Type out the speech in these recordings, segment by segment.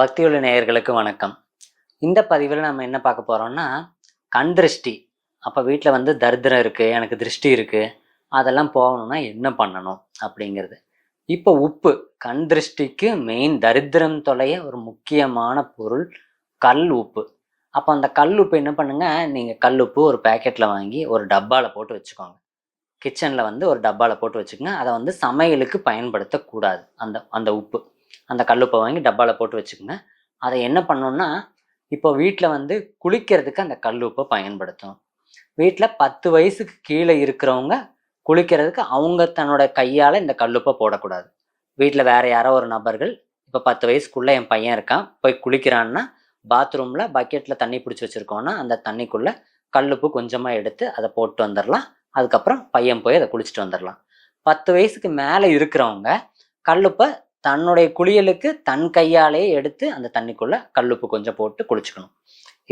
பக்தியுள்ள நேயர்களுக்கு வணக்கம். இந்த பதிவில் நம்ம என்ன பார்க்க போகிறோம்னா கண் திருஷ்டி. அப்போ வீட்டில் வந்து தரித்திரம் இருக்குது எனக்கு திருஷ்டி இருக்குது அதெல்லாம் போகணும்னா என்ன பண்ணணும் அப்படிங்கிறது. இப்போ உப்பு கண் திருஷ்டிக்கு மெயின் தரித்திரம் தொலைய ஒரு முக்கியமான பொருள் கல் உப்பு. அப்போ அந்த கல் உப்பு என்ன பண்ணுங்கள் நீங்கள் கல் உப்பு ஒரு பேக்கெட்டில் வாங்கி ஒரு டப்பாவில் போட்டு வச்சுக்கோங்க. கிச்சனில் வந்து ஒரு டப்பாவில் போட்டு வச்சுக்கோங்க. அதை வந்து சமையலுக்கு பயன்படுத்தக்கூடாது அந்த அந்த உப்பு. அந்த கல்லுப்பை வாங்கி டப்பாவில் போட்டு வச்சுக்கோங்க. அதை என்ன பண்ணோன்னா இப்போ வீட்டில் வந்து குளிக்கிறதுக்கு அந்த கல்லுப்பை பயன்படுத்தும் வீட்டில் பத்து வயசுக்கு கீழே இருக்கிறவங்க குளிக்கிறதுக்கு அவங்க தன்னோட கையால் இந்த கல்லுப்பை போடக்கூடாது. வீட்டில் வேற யாரோ ஒரு நபர்கள் இப்போ பத்து வயசுக்குள்ளே என் பையன் இருக்கான் போய் குளிக்கிறான்னா பாத்ரூமில் பக்கெட்டில் தண்ணி பிடிச்சி வச்சுருக்கோன்னா அந்த தண்ணிக்குள்ளே கல்லுப்பு கொஞ்சமாக எடுத்து அதை போட்டு வந்துடலாம். அதுக்கப்புறம் பையன் போய் அதை குளிச்சுட்டு வந்துடலாம். பத்து வயசுக்கு மேலே இருக்கிறவங்க கல்லுப்பை தன்னுடைய குளியலுக்கு தன் கையாலேயே எடுத்து அந்த தண்ணிக்குள்ளே கல்லுப்பு கொஞ்சம் போட்டு குளிச்சுக்கணும்.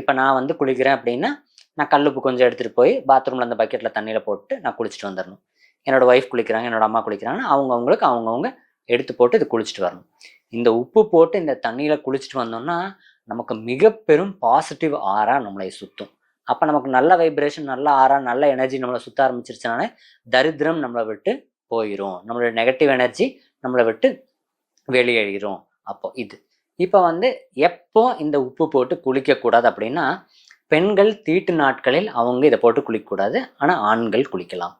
இப்போ நான் வந்து குளிக்கிறேன் அப்படின்னா நான் கல்லுப்பு கொஞ்சம் எடுத்துகிட்டு போய் பாத்ரூமில் அந்த பக்கெட்டில் தண்ணியில் போட்டு நான் குளிச்சுட்டு வந்துடணும் என்னோட ஒய்ஃப் குளிக்கிறாங்க என்னோட அம்மா குளிக்கிறாங்கன்னா அவங்கவுங்களுக்கு அவங்கவுங்க எடுத்து போட்டு இது குளிச்சுட்டு வரணும். இந்த உப்பு போட்டு இந்த தண்ணியில் குளிச்சுட்டு வந்தோம்னா நமக்கு மிக பெரும் பாசிட்டிவ் ஆறா நம்மளை சுற்றும் அப்போ நமக்கு நல்ல வைப்ரேஷன் நல்ல ஆறா நல்ல எனர்ஜி நம்மளை சுத்த ஆரம்பிச்சிருச்சுனாலே தரித்திரம் நம்மளை விட்டு போயிடும் நம்மளோட நெகட்டிவ் எனர்ஜி நம்மளை விட்டு வெளியேறிடும் அப்போ இது. இப்போ வந்து எப்போ இந்த உப்பு போட்டு குளிக்கக்கூடாது அப்படின்னா பெண்கள் தீட்டு நாட்களில் அவங்க இதை போட்டு குளிக்கக்கூடாது. ஆனால் ஆண்கள் குளிக்கலாம்.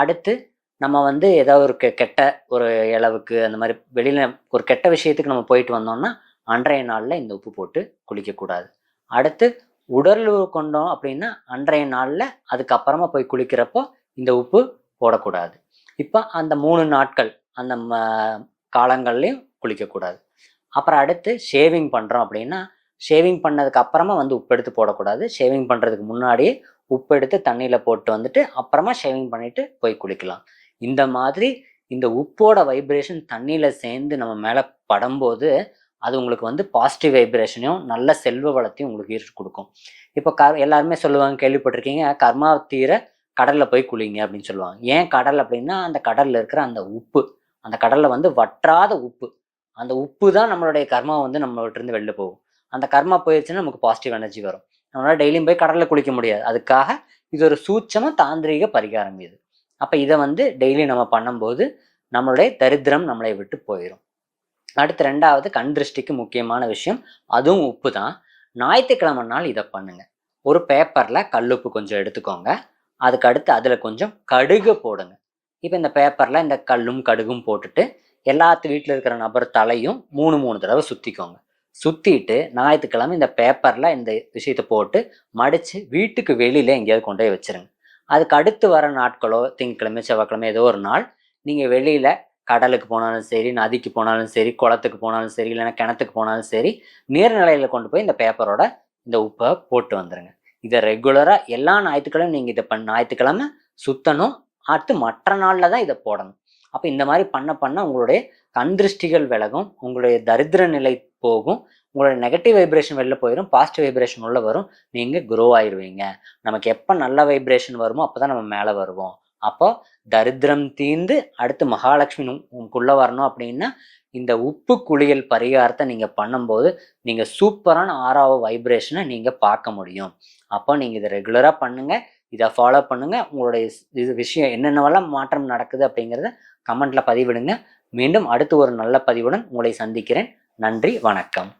அடுத்து நம்ம வந்து ஏதோ ஒரு கெ கெட்ட ஒரு இளவுக்கு அந்த மாதிரி வெளியில் ஒரு கெட்ட விஷயத்துக்கு நம்ம போயிட்டு வந்தோம்னா அன்றைய நாளில் இந்த உப்பு போட்டு குளிக்கக்கூடாது. அடுத்து உடல் கொண்டோம் அப்படின்னா அன்றைய நாளில் அதுக்கப்புறமா போய் குளிக்கிறப்போ இந்த உப்பு போடக்கூடாது. இப்போ அந்த மூணு நாட்கள் அந்த ம காலங்கள்லையும் குளிக்கக்கூடாது. அப்புறம் அடுத்து ஷேவிங் பண்ணுறோம் அப்படின்னா ஷேவிங் பண்ணதுக்கு அப்புறமா வந்து உப்பு எடுத்து போடக்கூடாது. ஷேவிங் பண்ணுறதுக்கு முன்னாடியே உப்பு எடுத்து தண்ணியில் போட்டு வந்துட்டு அப்புறமா ஷேவிங் பண்ணிட்டு போய் குளிக்கலாம். இந்த மாதிரி இந்த உப்போட வைப்ரேஷன் தண்ணியில் சேர்ந்து நம்ம மேலே படும்போது அது உங்களுக்கு வந்து பாசிட்டிவ் வைப்ரேஷனையும் நல்ல செல்வ வளத்தையும் உங்களுக்கு ஈர்த்து கொடுக்கும். இப்போ க எல்லாருமே சொல்லுவாங்க கேள்விப்பட்டிருக்கீங்க கர்மா தீர கடலில் போய் குளிங்க அப்படின்னு சொல்லுவாங்க. ஏன் கடல் அப்படின்னா அந்த கடலில் இருக்கிற அந்த உப்பு. அந்த கடலில் வந்து வற்றாத உப்பு. அந்த உப்பு தான் நம்மளுடைய கர்மா வந்து நம்மகிட்ட இருந்து வெளில போகும். அந்த கர்மா போயிடுச்சுன்னா நமக்கு பாசிட்டிவ் எனர்ஜி வரும். நம்மளால டெய்லியும் போய் கடலில் குளிக்க முடியாது. அதுக்காக இது ஒரு சூட்சம தாந்திரிக பரிகாரம் இது. அப்போ இதை வந்து டெய்லி நம்ம பண்ணும்போது நம்மளுடைய தரித்திரம் நம்மளை விட்டு போயிடும் அடுத்து ரெண்டாவது கண் திருஷ்டிக்கு முக்கியமான விஷயம். அதுவும் உப்பு தான். ஞாயிற்றுக்கிழமை நாள் இதை பண்ணுங்க. ஒரு பேப்பரில் கல்லுப்பு கொஞ்சம் எடுத்துக்கோங்க. அதுக்கு அடுத்து அதில் கொஞ்சம் கடுகு போடுங்க. இப்போ இந்த பேப்பரில் இந்த கல்லும் கடுகும் போட்டுட்டு எல்லாத்து வீட்டில் இருக்கிற நபர் தலையும் மூணு மூணு தடவை சுற்றிக்கோங்க சுற்றிட்டு ஞாயிற்றுக்கிழமை இந்த பேப்பரில் இந்த விஷயத்தை போட்டு மடித்து வீட்டுக்கு வெளியில் எங்கேயாவது கொண்டு போய் வச்சிருங்க. அதுக்கு அடுத்து வர நாட்களோ திங்கக்கிழமை செவ்வாய்க்கிழமை ஏதோ ஒரு நாள் நீங்கள் வெளியில் கடலுக்கு போனாலும் சரி நதிக்கு போனாலும் சரி குளத்துக்கு போனாலும் சரி இல்லைன்னா கிணத்துக்கு போனாலும் சரி நீர்நிலையில் கொண்டு போய் இந்த பேப்பரோட இந்த உப்பை போட்டு வந்துடுங்க இதை ரெகுலராக எல்லா ஞாயிற்றுக்கிழமையும் நீங்கள் இதை பண்ண ஞாயிற்றுக்கிழமை சுத்தணும் அடுத்து மற்ற நாளில் தான் இதை போடணும். அப்போ இந்த மாதிரி பண்ண பண்ண உங்களுடைய கண் திருஷ்டிகள் விலகும் உங்களுடைய தரித்திர நிலை போகும் உங்களுடைய நெகட்டிவ் வைப்ரேஷன் வெளில போயிடும் பாசிட்டிவ் வைப்ரேஷன் உள்ளே வரும் நீங்கள் குரோ ஆயிடுவீங்க நமக்கு எப்போ நல்ல வைப்ரேஷன் வருமோ அப்போ தான் நம்ம மேலே வருவோம். அப்போ தரித்திரம் தீர்ந்து அடுத்து மகாலட்சுமி உங்களுக்குள்ளே வரணும் அப்படின்னா இந்த உப்பு குளியல் பரிகாரத்தை நீங்கள் பண்ணும்போது நீங்கள் சூப்பரான ஆறாவது வைப்ரேஷனை நீங்கள் பார்க்க முடியும். அப்போ நீங்கள் இதை ரெகுலராக பண்ணுங்கள் இதை ஃபாலோ பண்ணுங்கள் உங்களுடைய இது விஷயம் என்னென்னவெல்லாம் மாற்றம் நடக்குது அப்படிங்கிறத கமெண்ட்டில் பதிவிடுங்க. மீண்டும் அடுத்து ஒரு நல்ல பதிவுடன் உங்களை சந்திக்கிறேன். நன்றி வணக்கம்.